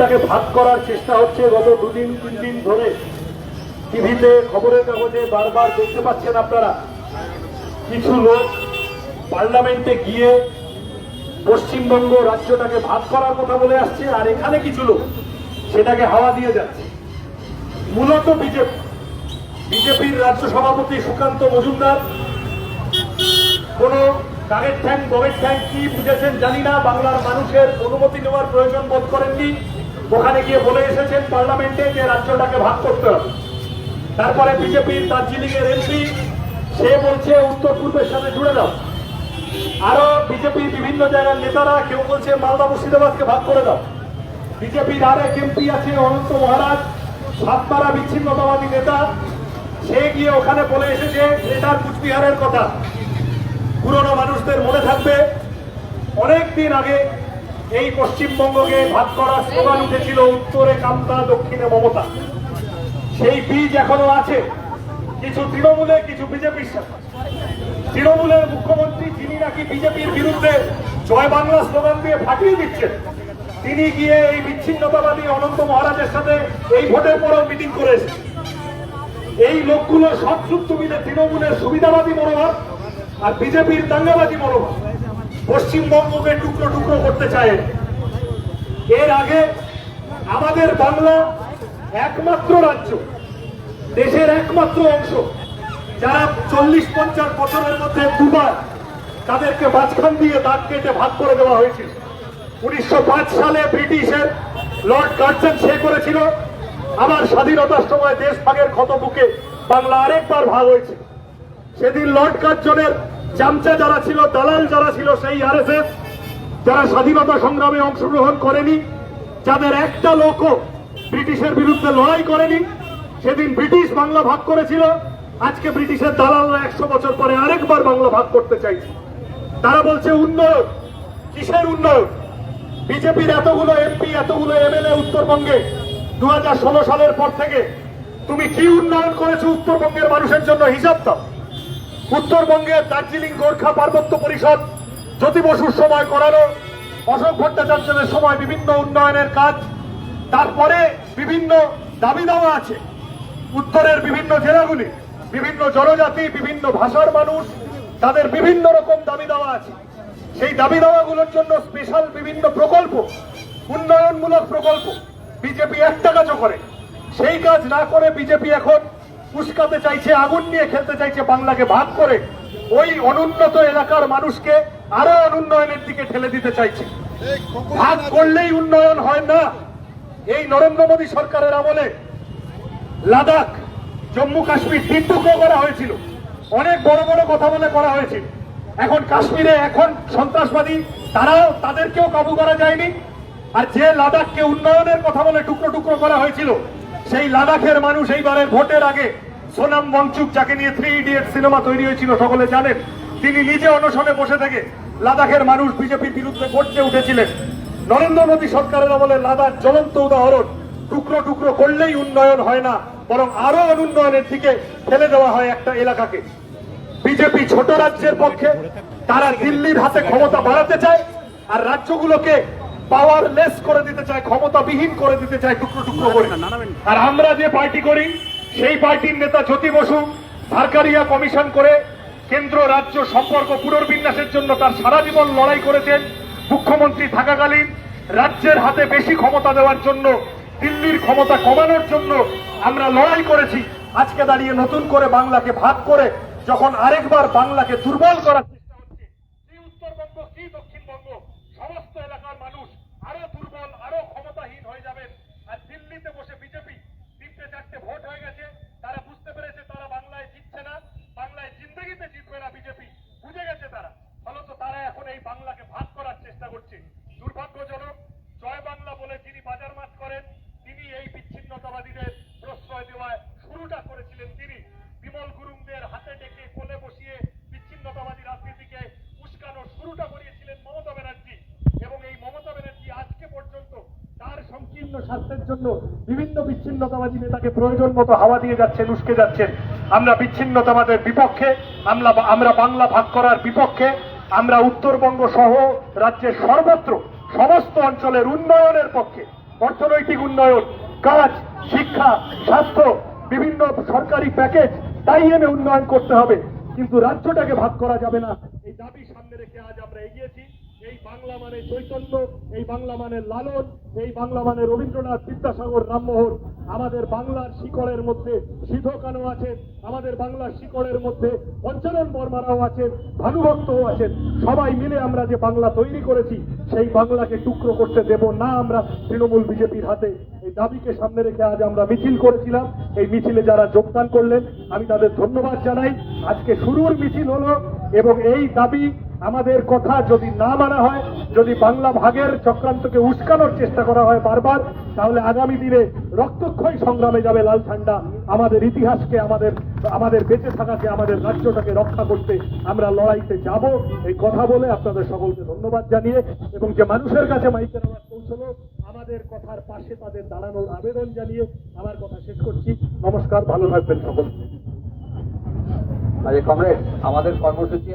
বাংলাটাকে ভাগ করার চেষ্টা হচ্ছে গত দুদিন, তিন দিন ধরে। টিভিতে খবরের কাগজে বারবার দেখতে পাচ্ছেন আপনারা। কিছু লোক পার্লামেন্টে গিয়ে পশ্চিমবঙ্গ রাজ্যটাকে ভাগ করার কথা বলে আসছে, আর এখানে কিছু লোক সেটাকে হাওয়া দিয়ে যাচ্ছে। মূলত বিজেপি। বিজেপির রাজ্য সভাপতি সুকান্ত মজুমদার। কোন কাগের ঠ্যাং গমের ঠ্যাং কি বুঝেছেন জানি না, বাংলার মানুষের অনুমতি নেওয়ার প্রয়োজন বোধ করেননি। ওখানে গিয়ে বলে এসেছেন পার্লামেন্টে যে রাজ্যটাকে ভাগ করতে হবে। তারপরে বিজেপির দার্জিলিং এর এমপি, সে বলছে উত্তর পূর্বের সাথে জুড়ে দাও। আরও বিজেপির বিভিন্ন জায়গার নেতারা কেউ বলছে মালদা মুর্শিদাবাদকে ভাগ করে দাও। বিজেপির আরেক এমপি আছে অনন্ত মহারাজ, সাতপাড়া বিচ্ছিন্নতাবাদী নেতা। সে গিয়ে ওখানে বলে এসেছে গ্রেটার কুচবিহারের কথা। পুরনো মানুষদের মনে থাকবে। অনেক দিন আগে এই পশ্চিমবঙ্গকে ভাগ করার স্লোগান উঠেছিল উত্তরে কামতা দক্ষিণে মমতা। সেই বীজ এখনও আছে। কিছু তৃণমূলে, কিছু বিজেপির সাথে। তৃণমূলের মুখ্যমন্ত্রী, যিনি নাকি বিজেপির বিরুদ্ধে জয় বাংলা স্লোগান দিয়ে ফাটিয়ে দিচ্ছেন, তিনি গিয়ে এই বিচ্ছিন্নতাবাদী অনন্ত মহারাজের সাথে এই ভোটের পরেও মিটিং করে এই লোকগুলো সব যুক্ত মিলে তৃণমূলের সুবিধাবাদী মনোভাব আর বিজেপির দাঙ্গাবাদী মনোভাব। পশ্চিমবঙ্গকে টুকরো টুকরো করতে চায়। এর আগে আমাদের বাংলা একমাত্র রাজ্য, দেশের একমাত্র অংশ। যারা চল্লিশ পঞ্চাশ বছরের মধ্যে দুবার তাদেরকে মাঝখান দিয়ে দাগ কেটে ভাগ করে দেওয়া হয়েছিল। উনিশশো পাঁচ সালে ব্রিটিশের লর্ড কার্জন সে করেছিল। আমার স্বাধীনতার সময় দেশ ভাগের ক্ষত বুকে বাংলা আরেকবার ভাগ হয়েছে। সেদিন লর্ড কার্জনের চামচা যারা ছিল, দালাল যারা ছিল সেই আরএসএস, যারা স্বাধীনতা সংগ্রামে অংশগ্রহণ করেনি, যাদের একটা লোকও ব্রিটিশের বিরুদ্ধে লড়াই করেনি, সেদিন ব্রিটিশ বাংলা ভাগ করেছিল। আজকে ব্রিটিশের দালালরা একশো বছর পরে আরেকবার বাংলা ভাগ করতে চাইছে। তারা বলছে, উন্নয়ন, কিসের উন্নয়ন? বিজেপির এতগুলো এমপি, এতগুলো এমএলএ উত্তরবঙ্গে দু হাজার ষোলো সালের পর থেকে, তুমি কি উন্নয়ন করেছ উত্তরবঙ্গের মানুষের জন্য হিসাব দাও। উত্তরবঙ্গের দার্জিলিং, গোর্খা পার্বত্য পরিষদ, জ্যোতি বসুর সময় করানো, অশোক ভট্টাচার্যের সময় বিভিন্ন উন্নয়নের কাজ, তারপরে বিভিন্ন দাবি দাওয়া আছে। উত্তরের বিভিন্ন জেলাগুলি, বিভিন্ন জনজাতি, বিভিন্ন ভাষার মানুষ, তাদের বিভিন্ন রকম দাবি দাওয়া আছে। সেই দাবি দাওয়াগুলোর জন্য স্পেশাল বিভিন্ন প্রকল্প, উন্নয়নমূলক প্রকল্প, বিজেপি একটা কাজও করে। সেই কাজ না করে বিজেপি এখন উস্কাতে চাইছে, আগুন নিয়ে খেলতে চাইছে বাংলাকে ভাগ করে, ওই অনুন্নত এলাকার মানুষকে আরও অনুন্নয়নের দিকে ঠেলে দিতে চাইছে। ভাগ করলেই উন্নয়ন হয় না। এই নরেন্দ্র মোদী সরকারের আমলে লাদাখ, জম্মু কাশ্মীর তিন করা হয়েছিল। অনেক বড় বড় কথা বলে করা হয়েছিল এখন কাশ্মীরে এখন সন্ত্রাসবাদী, তারাও তাদেরকেও কাবু করা যায়নি। আর যে লাদাখকে উন্নয়নের কথা বলে টুকরো টুকরো করা হয়েছিল সেই লাদাখের মানুষ এইবারের ভোটের আগে সোনাম ওয়াংচুক যাকে নিয়ে থ্রি ইডিয়েট সিনেমা তৈরি হয়েছিল, সকলে জানেন, তিনি নিজে অনশনে বসে থেকে লাদাখের মানুষ বিজেপির বিরুদ্ধে গর্জে উঠেছিলেন। নরেন্দ্র মোদী সরকারের আমলে লাদাখ জ্বলন্ত উদাহরণ। টুকরো টুকরো করলেই উন্নয়ন হয় না, বরং আরও অনুন্নয়নের দিকে ফেলে দেওয়া হয় একটা এলাকাকে। বিজেপি ছোট রাজ্যের পক্ষে, তারা দিল্লির হাতে ক্ষমতা বাড়াতে চায়, আর রাজ্যগুলোকে পাওয়ারলেস করে দিতে চায় ক্ষমতাবিহীন করে দিতে চায় টুকরো টুকরো করে। আর আমরা যে পার্টি করি সেই পার্টির নেতা জ্যোতি বসু সরকারিয়া কমিশন করে কেন্দ্র রাজ্য সম্পর্ক পুনর্বিন্যাসের জন্য তার সারা জীবন লড়াই করেছেন মুখ্যমন্ত্রী থাকাকালীন। রাজ্যের হাতে বেশি ক্ষমতা দেওয়ার জন্য দিল্লির ক্ষমতা কমানোর জন্য আমরা লড়াই করেছি। আজকে দাঁড়িয়ে নতুন করে বাংলাকে ভাগ করে যখন আরেকবার বাংলাকে দুর্বল করার চেষ্টা হচ্ছে কি উত্তরবঙ্গ কি দক্ষিণবঙ্গ সমস্ত এলাকার মানুষ আরও দুর্বল আরও ক্ষমতাহীন হয়ে যাবেন আর দিল্লিতে বসে বিজেপি তিনটে চারটে ভোট হয়ে গেছে তারা বুঝতে পেরেছে তারা বাংলায় জিতছে না বাংলায় জিন্দগিতে জিতবে না বিজেপি বুঝে গেছে তারা ফলত তারা এখন এই বাংলাকে ভাগ করার চেষ্টা করছে। দুর্ভাগ্যজনক, জয় বাংলা বলে যিনি বাজার মাত করেন, তিনি এই বিচ্ছিন্নতাবাদীদের প্রশ্রয় দেওয়ায় শুরুটা করেছিলেন তিনি। বিমল গুরুংদের হাতে ডেকে কোলে বসিয়ে বিচ্ছিন্নতাবাদী রাজনীতিকে উস্কানোর শুরুটা করিয়েছিলেন মমতা ব্যানার্জি। এবং এই মমতা ব্যানার্জি আজকে পর্যন্ত তার সংকীর্ণ স্বাস্থ্যের জন্য বিভিন্ন বিচ্ছিন্নতাবাদী নেতাকে প্রয়োজন মতো হাওয়া দিয়ে যাচ্ছেন, উস্কে যাচ্ছেন। আমরা বিচ্ছিন্নতাবাদের বিপক্ষে, আমরা আমরা বাংলা ভাগ করার বিপক্ষে আমরা উত্তরবঙ্গ সহ রাজ্যের সর্বত্র সমস্ত অঞ্চলের উন্নয়নের পক্ষে অর্থনৈতিক উন্নয়ন, কাজ, শিক্ষা, স্বাস্থ্য, বিভিন্ন সরকারি প্যাকেজ, তাই এনে উন্নয়ন করতে হবে। কিন্তু রাজ্যটাকে ভাগ করা যাবে না। এই দাবি সামনে রেখে আজ আমরা এগিয়েছি। এই বাংলা মানে চৈতন্য, এই বাংলা মানে লালন, এই বাংলা মানে রবীন্দ্রনাথ বিদ্যাসাগর রামমোহন। আমাদের বাংলার শিকড়ের মধ্যে সিধ কানু আছেন, আমাদের বাংলার শিকড়ের মধ্যে পঞ্চানন বর্মারাও আছেন, ভানুভক্তও আছেন। সবাই মিলে আমরা যে বাংলা তৈরি করেছি, সেই বাংলাকে টুকরো করতে দেব না আমরা তৃণমূল বিজেপির হাতে। এই দাবিকে সামনে রেখে আজ আমরা মিছিল করেছিলাম। এই মিছিলে যারা যোগদান করলেন, আমি তাদের ধন্যবাদ জানাই। আজকে শুরুর মিছিল হলো এবং এই দাবি আমাদের কথা যদি না মানা হয়, যদি বাংলা ভাগের চক্রান্তকে উস্কানোর চেষ্টা করা হয় বারবার, তাহলে আগামী দিনে রক্তক্ষয় সংগ্রামে যাবে লাল ঠান্ডা আমাদের ইতিহাসকে, আমাদের আমাদের বেঁচে থাকাকে, আমাদের রাজ্যটাকে রক্ষা করতে আমরা লড়াইতে যাব। এই কথা বলে আপনাদের সকলকে ধন্যবাদ জানিয়ে এবং যে মানুষের কাছে মাইকের আওয়াজ পৌঁছলো, আমাদের কথার পাশে তাদের দাঁড়ানোর আবেদন জানিয়ে আমার কথা শেষ করছি। নমস্কার, ভালো থাকবেন সকল। আরে কমরেড, আমাদের কর্মসূচি